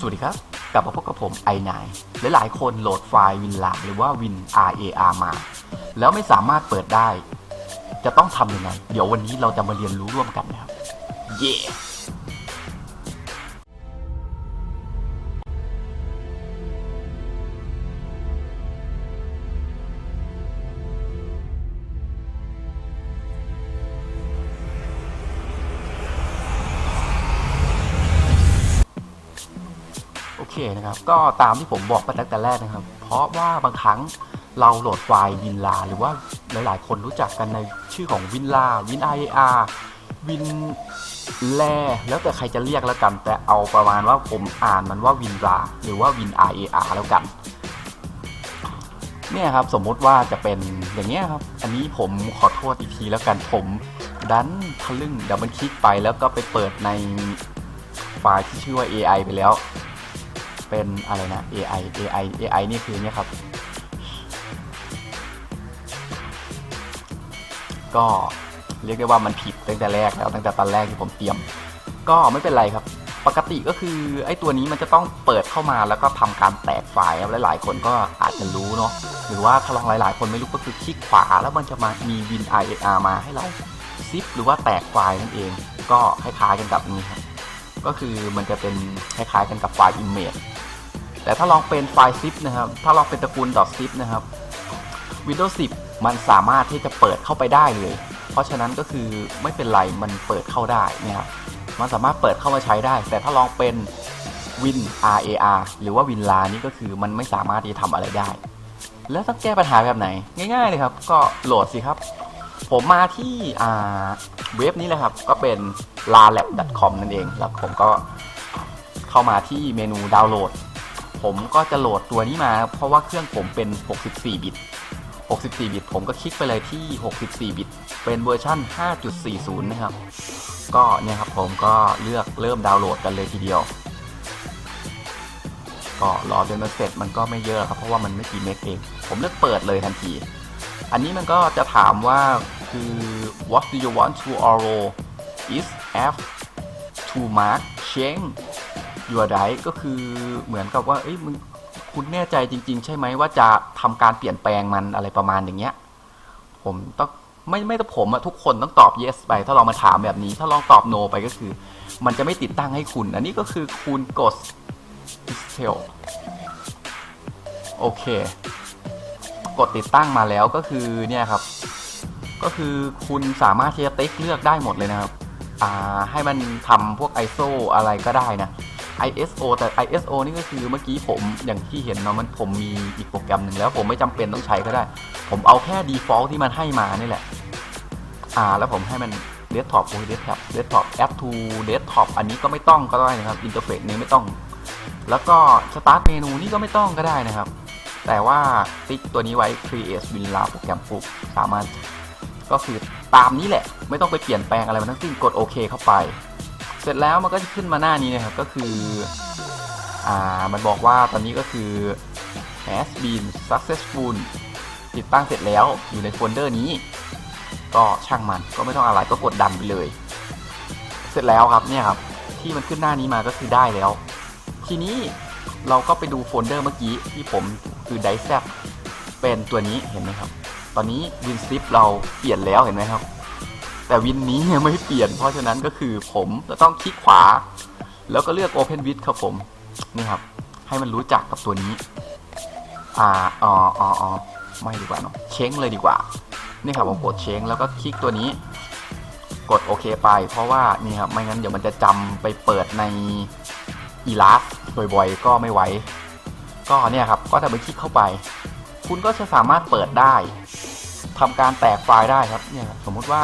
สวัสดีครับ กลับมาพบกับผมไอนายหลายคนโหลดไฟล์วินลาหรือว่าวิน RAR มา แล้วไม่สามารถเปิดได้ จะต้องทำยังไง เดี๋ยววันนี้เราจะมาเรียนรู้ร่วมกันนะครับ เย้โนะครับ ก็ตามที่ผมบอกไปตั้งแต่แรกนะครับ เพราะว่าบางครั้งเราโหลดไฟล์วินลาหรือว่าหลาย ๆ คนรู้จักกันในชื่อของวินลาวิน IAR วินแลแล้วแต่ใครจะเรียกแล้วกัน แต่เอาประมาณว่าผมอ่านมันว่าวินลาหรือว่าวิน RAR แล้วกันเนี่ยครับสมมติว่าจะเป็นอย่างเงี้ยครับ อันนี้ผมขอโทษอีกทีแล้วกันผมดันทะลึ่งดับเบิลคลิกไปแล้วก็ไปเปิดในไฟล์ที่ชื่อว่า AI ไปแล้ว เป็นอะไรนะ AI AI AI นี่คือเนี่ยครับ ก็เรียกได้ว่ามันผิดตั้งแต่แรกแล้วตั้งแต่ตอนแรกที่ผมเตรียม ก็ไม่เป็นไรครับ ปกติก็คือไอ้ตัวนี้มันจะต้องเปิดเข้ามาแล้วก็ทำการแตกไฟล์หลายๆ คนก็อาจจะรู้เนาะหรือว่าถ้าลองหลาย ๆ คนไม่รู้ก็คือคลิกขวาแล้วมันจะมามี win IAR มาให้เราซิปหรือว่าแตกไฟล์นั่นเอง ก็คล้ายๆกันกับนี้ครับ ก็คือมันจะเป็นคล้ายๆกันกับไฟล์ image แต่ถ้าลองเป็นไฟล์ zip นะครับ ถ้าลองเป็นตระกูล .zip นะครับ Windows 10 มันสามารถที่จะเปิดเข้าไปได้เลย เพราะฉะนั้นก็คือไม่เป็นไรมันเปิดเข้าได้นะครับมันสามารถเปิดเข้ามาใช้ได้ แต่ถ้าลองเป็น Win RAR หรือว่า Win LA นี่ก็คือมันไม่สามารถที่จะทำอะไรได้ แล้วต้องแก้ปัญหาแบบไหน ง่ายๆเลยครับ ก็โหลดสิครับ ผมมาที่อ่า เว็บนี้เลยครับก็เป็น lalab.com นั่นเอง แล้วผมก็เข้ามาที่เมนูดาวน์โหลด ผมก็จะโหลดตัวนี้มา เพราะว่าเครื่องผมเป็น 64 บิต 64 บิต ผมก็คลิกไปเลยที่ 64 บิต เป็นเวอร์ชัน5.40 นะครับ ก็เนี่ยครับผมก็เลือกเริ่มดาวน์โหลดกันเลยทีเดียว ก็รอจนมันเสร็จมันก็ไม่เยอะครับ เพราะว่ามันไม่กี่เมกเอง ผมเลือกเปิดเลยทันที อันนี้มันก็จะถามว่า คือ what do you want to enroll is F to mark change your die ก็คือเหมือนกับว่าเอ้ยมึงคุณแน่ใจจริง ๆ ใช่ไหมว่าจะทำการเปลี่ยนแปลงมันอะไรประมาณอย่างเงี้ย ผมต้องไม่ไม่ต้องผมอะทุกคนต้องตอบ yes ไป ถ้าลองมาถามแบบนี้ ถ้าลองตอบ no ไปก็คือ มันจะไม่ติดตั้งให้คุณ อันนี้ก็คือคุณกด install โอเค กดติดตั้งมาแล้วก็คือเนี่ยครับ ก็คือคุณสามารถที่จะติ๊กเลือกได้หมดเลยนะครับให้มันทำพวก ISO อะไรก็ได้นะ ISO แต่ ISO นี่ก็คือเมื่อกี้ผมอย่างที่เห็นเนาะมันผมมีอีกโปรแกรมหนึ่งแล้วผมไม่จำเป็นต้องใช้ก็ได้ ผมเอาแค่ default ที่มันให้มานี่แหละ อ่า แล้วผมให้มัน desktop โอ้ย desktop desktop add to desktop อันนี้ก็ไม่ต้องก็ได้นะครับ interface นี้ไม่ต้อง แล้วก็ start เมนูนี่ก็ไม่ต้องก็ได้นะครับ แต่ว่าติ๊กตัวนี้ไว้ create winla โปรแกรมปุ๊บสามารถ ก็คือตามนี้แหละ ไม่ต้องไปเปลี่ยนแปลงอะไรมันทั้งสิ้นกดโอเคเข้าไป เสร็จแล้วมันก็จะขึ้นมาหน้านี้นะครับก็คืออ่ามันบอกว่าตอนนี้ก็คือ has been successful ติดตั้งเสร็จแล้วอยู่ในโฟลเดอร์นี้ ก็ช่างมันก็ไม่ต้องอะไรก็กดดันไปเลย เสร็จแล้วครับเนี่ยครับที่มันขึ้นหน้านี้มาก็คือได้แล้ว ทีนี้เราก็ไปดูโฟลเดอร์เมื่อกี้ที่ผมคือ d i c e p เป็นตัวนี้เห็นไหมครับ อนนี้ WinZip เราเปลี่ยนแล้วเห็นไหมครับ แต่วินนี้ยังไม่เปลี่ยน เพราะฉะนั้นก็คือผมจะต้องคลิกขวา แล้วก็เลือก Open with ครับผมนี่ครับ ให้มันรู้จักกับตัวนี้ อ่าอ๋ออ๋ออ๋อไม่ดีกว่าเนาะเช้งเลยดีกว่า นี่ครับผมกดเช้งแล้วก็คลิกตัวนี้ กดโอเคไป เพราะว่านี่ครับไม่งั้นเดี๋ยวมันจะจำไปเปิดในอีลาสบ่อยๆ ก็ไม่ไหวก็เนี่ยครับ ก็ถ้าไปคลิกเข้าไป คุณก็จะสามารถเปิดได้ ทำการแตกไฟล์ได้ครับเนี่ยสมมุติว่า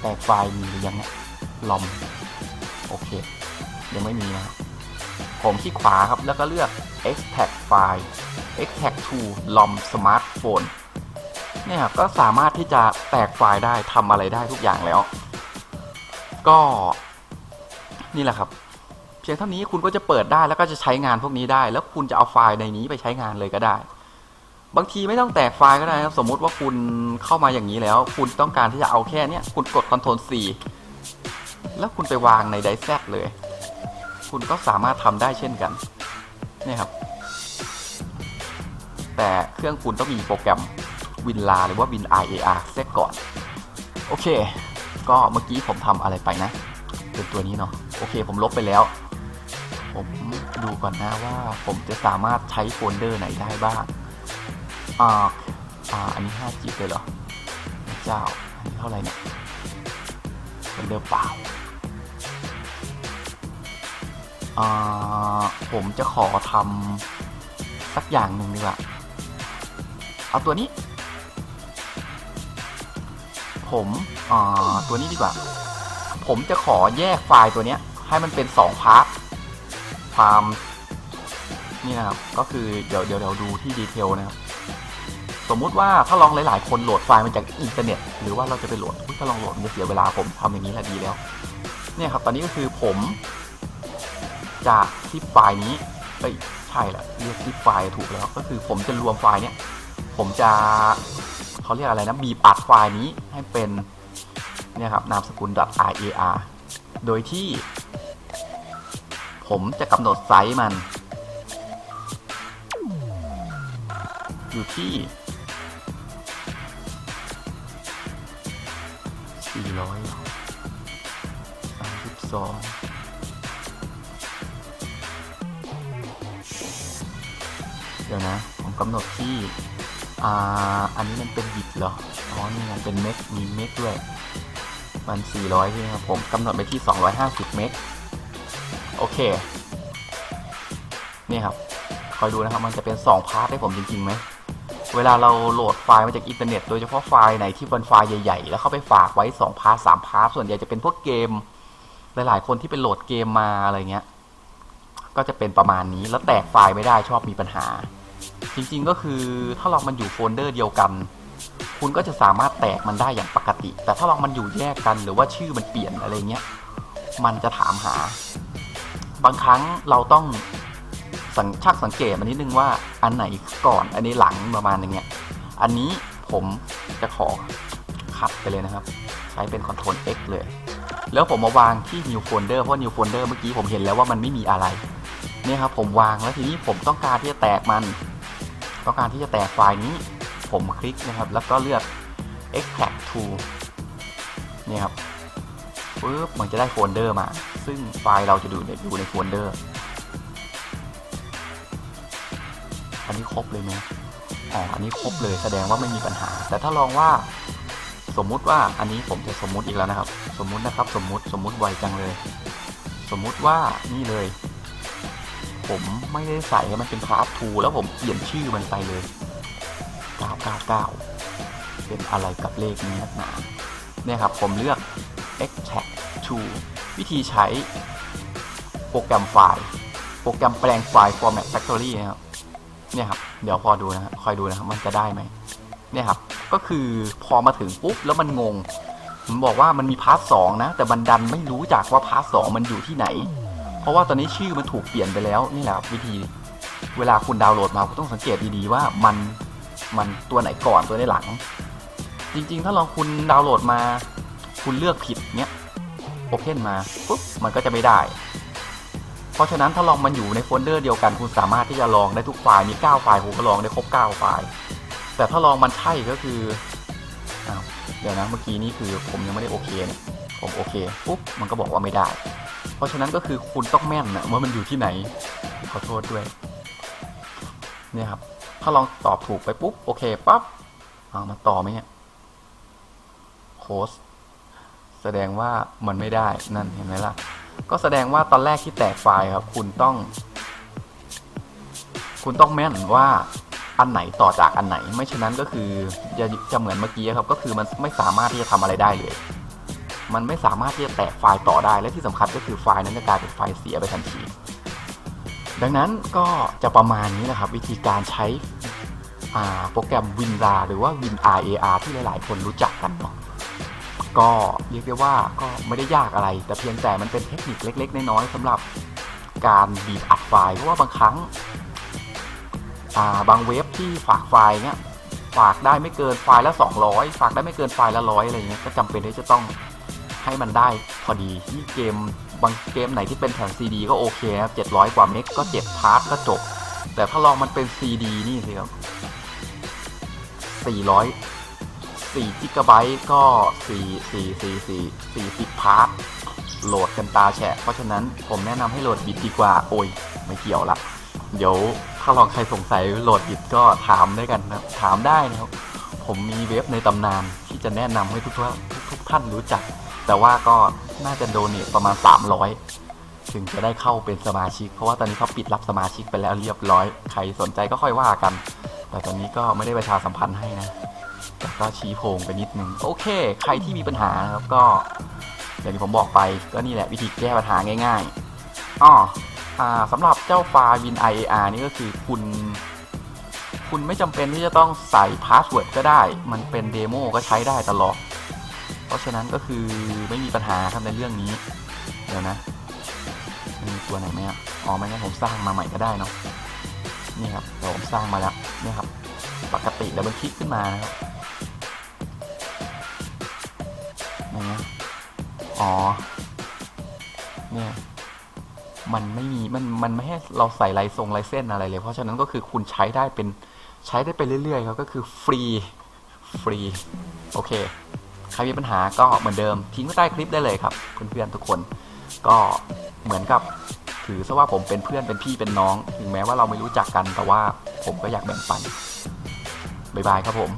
แตกไฟล์มีหรือยังเนี่ยลอมโอเค ยังไม่มีนะครับผมคลิกขวาครับแล้วก็เลือก extract file extract to lom smartphone เนี่ยครับก็สามารถที่จะแตกไฟล์ได้ทำอะไรได้ทุกอย่างแล้ว ก็นี่แหละครับเพียงเท่านี้คุณก็จะเปิดได้แล้วก็จะใช้งานพวกนี้ได้ แล้วคุณจะเอาไฟล์ในนี้ไปใช้งานเลยก็ได้ บางทีไม่ต้องแตกไฟล์ก็ได้ครับ สมมุติว่าคุณเข้ามาอย่างนี้แล้ว คุณต้องการที่จะเอาแค่เนี้ยคุณกด Ctrl C แล้วคุณไปวางในไดแซกเลย คุณก็สามารถทำได้เช่นกันนี่ครับ แต่เครื่องคุณต้องมีโปรแกรม WinRAR หรือว่า WinRAR เซตก่อน โอเค ก็เมื่อกี้ผมทำอะไรไปนะ เป็นตัวนี้เนาะโอเค ผมลบไปแล้ว ผมดูก่อนนะว่าผมจะสามารถใช้โฟลเดอร์ไหนได้บ้าง อ่าอ่าอันนี้5 g เลยเหรอเจ้าอันนี้เท่าไหร่เนี่ยโฟลเดอร์เปล่าอ่าผมจะขอทำสักอย่างหนึ่งดีกว่าเอาตัวนี้ ผมอ่าตัวนี้ดีกว่า ผมจะขอแยกไฟล์ตัวเนี้ย ให้มันเป็นสองพาร์ทความนี่นะครับ ก็คือเดี๋ยวเดี๋ยวเดี๋ยวดูที่ดีเทลนะครับ สมมุติว่าถ้าลองหลาย ๆ คนโหลดไฟล์มาจากอินเทอร์เน็ตหรือว่าเราจะไปโหลดถ้าลองโหลดมันจะเสียเวลาผมทำอย่างนี้แหละดีแล้วเนี่ยครับตอนนี้ก็คือผมจากที่ไฟล์นี้เอ้ยใช่ละเรียกที่ไฟล์ถูกแล้วก็คือผมจะรวมไฟล์เนี้ยผมจะเขาเรียกอะไรนะบีบอัดไฟล์นี้ให้เป็นเนี่ยครับนามสกุล .rar โดยที่ ผมจะกำหนดไซส์มัน อยู่ที่ 432เดี๋ยวนะ ผมกำหนดที่ อ่า อันนี้มันเป็นบิตเหรอ อ๋อ นี่มันเป็นเมกมีเมกด้วย มัน 400 ใช่ไหมครับผมกำหนดไปที่ 250 เมกโอเค นี่ครับ คอยดูนะครับ มันจะเป็น 2 พาร์ทให้ผมจริงๆไหมเวลาเราโหลดไฟล์มาจากอินเทอร์เน็ตโดยเฉพาะไฟล์ไหนที่เป็นไฟล์ใหญ่ ๆ แล้วเข้าไปฝากไว้ 2 พาร์ท3พาร์ทส่วนใหญ่จะเป็นพวกเกม หลาย ๆ คนที่เป็นโหลดเกมมาอะไรเงี้ย ก็จะเป็นประมาณนี้แล้วแตกไฟล์ไม่ได้ชอบมีปัญหา จริง ๆ ก็คือถ้าลองมันอยู่โฟลเดอร์เดียวกัน คุณก็จะสามารถแตกมันได้อย่างปกติ แต่ถ้าลองมันอยู่แยกกันหรือว่าชื่อมันเปลี่ยนอะไรเงี้ย มันจะถามหา บางครั้งเราต้องสังชักสังเกตมันนิดนึงว่าอันไหนก่อนอันนี้หลังประมาณอย่างเงี้ย อันนี้ผมจะขอคัดไปเลยนะครับ ใช้เป็น Ctrl X เลย แล้วผมมาวางที่ New Folder เพราะ New Folder เมื่อกี้ผมเห็นแล้วว่ามันไม่มีอะไรเนี่ยครับผมวางแล้วทีนี้ผมต้องการที่จะแตกมัน ต้องการที่จะแตกไฟล์นี้ ผมคลิกนะครับ แล้วก็เลือก extract to เนี่ยครับปึ๊บมันจะได้โฟลเดอร์มา ซึ่งไฟล์เราจะอยู่ในอยู่ในโฟลเดอร์ อันนี้ครบเลยไหมอ๋อ อันนี้ครบเลยแสดงว่าไม่มีปัญหา แต่ถ้าลองว่า สมมุติว่าอันนี้ผมจะสมมุติอีกแล้วนะครับ สมมุตินะครับ สมมุติสมมุติไวจังเลย สมมุติว่านี่เลย ผมไม่ได้ใส่ให้มันเป็นพาร์ททูแล้วผมเปลี่ยนชื่อมันไปเลย 999 เป็นอะไรกับเลขนี้นักหนาเนี่ยครับผมเลือก extract to วิธีใช้โปรแกรมไฟล์โปรแกรมแปลงไฟล์ format factory นะครับเนี่ยครับ เดี๋ยวพอดูนะครับคอยดูนะครับมันจะได้ไหม เนี่ยครับก็คือพอมาถึงปุ๊บแล้วมันงงผมบอกว่ามันมีพาร์ทสองนะ แต่บันดันไม่รู้จักว่าพาร์ทสองมันอยู่ที่ไหน เพราะว่าตอนนี้ชื่อมันถูกเปลี่ยนไปแล้วนี่แหละครับวิธี เวลาคุณดาวน์โหลดมาคุณต้องสังเกตดีๆว่ามันมันตัวไหนก่อนตัวไหนหลัง จริงๆ ถ้าลองคุณดาวน์โหลดมา คุณเลือกผิดเนี้ยโอเพนมาปุ๊บมันก็จะไม่ได้ เพราะฉะนั้นถ้าลองมันอยู่ในโฟลเดอร์เดียวกันคุณสามารถที่จะลองได้ทุกไฟล์มี 9 ไฟล์ผมก็ลองได้ครบ 9 ไฟล์ แต่ถ้าลองมันใช่ก็คืออ้าวเดี๋ยวนะเมื่อกี้นี่คือผมยังไม่ได้โอเคเนี่ยผมโอเคปุ๊บมันก็บอกว่าไม่ได้ เพราะฉะนั้นก็คือคุณต้องแม่นนะว่ามันอยู่ที่ไหนขอโทษด้วยเนี่ยครับ ถ้าลองตอบถูกไปปุ๊บโอเคปั๊บเอามาต่อไหมเนี่ยโค้ดแสดงว่ามันไม่ได้นั่นเห็นไหมล่ะ ก็แสดงว่าตอนแรกที่แตกไฟล์ครับ คุณต้อง คุณต้องแม่นว่า อันไหนต่อจากอันไหน ไม่ฉะนั้นก็คือจะจะเหมือนเมื่อกี้ครับก็คือมันไม่สามารถที่จะทำอะไรได้เลย มันไม่สามารถที่จะแตกไฟล์ต่อได้และที่สำคัญก็คือไฟล์นั้นจะกลายเป็นไฟล์เสียไปทันทีดังนั้นก็จะประมาณนี้นะครับ วิธีการใช้โปรแกรม WinRAR หรือว่า WinRAR ที่หลาย ๆ คนรู้จักกันเนาะก็เรียกได้ว่าก็ไม่ได้ยากอะไร แต่เพียงแต่มันเป็นเทคนิคเล็ก ๆ น้อยๆสำหรับการบีบอัดไฟล์เพราะว่าบางครั้ง บางเว็บที่ฝากไฟล์เนี้ยฝากได้ไม่เกินไฟล์ละ 200 ฝากได้ไม่เกินไฟล์ละร้อยอะไรเงี้ยก็จำเป็นที่จะต้องให้มันได้พอดีที่เกมบางเกมไหนที่เป็นแผ่นซีดีก็โอเคครับ700 กว่าเมกก็7พาร์ทก็จบ แต่ถ้าลองมันเป็นซีดีนี่สิครับ400 4กิกะไบต์ก็ 4 4 4 4 40 พาร์ทโหลดกันตาแฉะ เพราะฉะนั้นผมแนะนำให้โหลดบิตดีกว่า โอ้ย ไม่เกี่ยวละ เดี๋ยวถ้าลองใครสงสัยโหลดบิตก็ถามได้กันนะครับ ถามได้นะครับ ผมมีเว็บในตำนานที่จะแนะนำให้ทุกท่านทุกท่านรู้จัก แต่ว่าก็น่าจะโดเนทประมาณ 300 ถึงจะได้เข้าเป็นสมาชิก เพราะว่าตอนนี้เขาปิดรับสมาชิกไปแล้วเรียบร้อย ใครสนใจก็ค่อยว่ากัน แต่ตอนนี้ก็ไม่ได้ประชาสัมพันธ์ให้นะแต่ก็ชี้โพงไปนิดนึง โอเค ใครที่มีปัญหานะครับก็อย่างที่ผมบอกไปก็นี่แหละวิธีแก้ปัญหาง่ายๆอ๋อ สำหรับเจ้าฟล์ win IAR นี่ก็คือคุณ คุณไม่จำเป็นที่จะต้องใส่พาสเวิร์ดก็ได้ มันเป็นเดโมก็ใช้ได้ตลอด เพราะฉะนั้นก็คือไม่มีปัญหาครับในเรื่องนี้ เดี๋ยวนะมีตัวไหนไหมอะอ๋อไม่งั้นผมสร้างมาใหม่ก็ได้เนาะ นี่ครับเดี๋ยวผมสร้างมาแล้วนี่ครับ ปกติดับเบิลคลิกขึ้นมานะครับนี่นะอ๋อ เนี่ย มันไม่มีมันมันไม่ให้เราใส่ลายทรงลายเส้นอะไรเลย เพราะฉะนั้นก็คือคุณใช้ได้เป็นใช้ได้ไปเรื่อยๆครับก็คือฟรีฟรีโอเคใครมีปัญหาก็เหมือนเดิมทิ้งไว้ใต้คลิปได้เลยครับเพื่อนๆทุกคน ก็เหมือนกับถือซะว่าผมเป็นเพื่อนเป็นพี่เป็นน้อง ถึงแม้ว่าเราไม่รู้จักกันแต่ว่าผมก็อยากแบ่งปันบ๊ายบายครับผม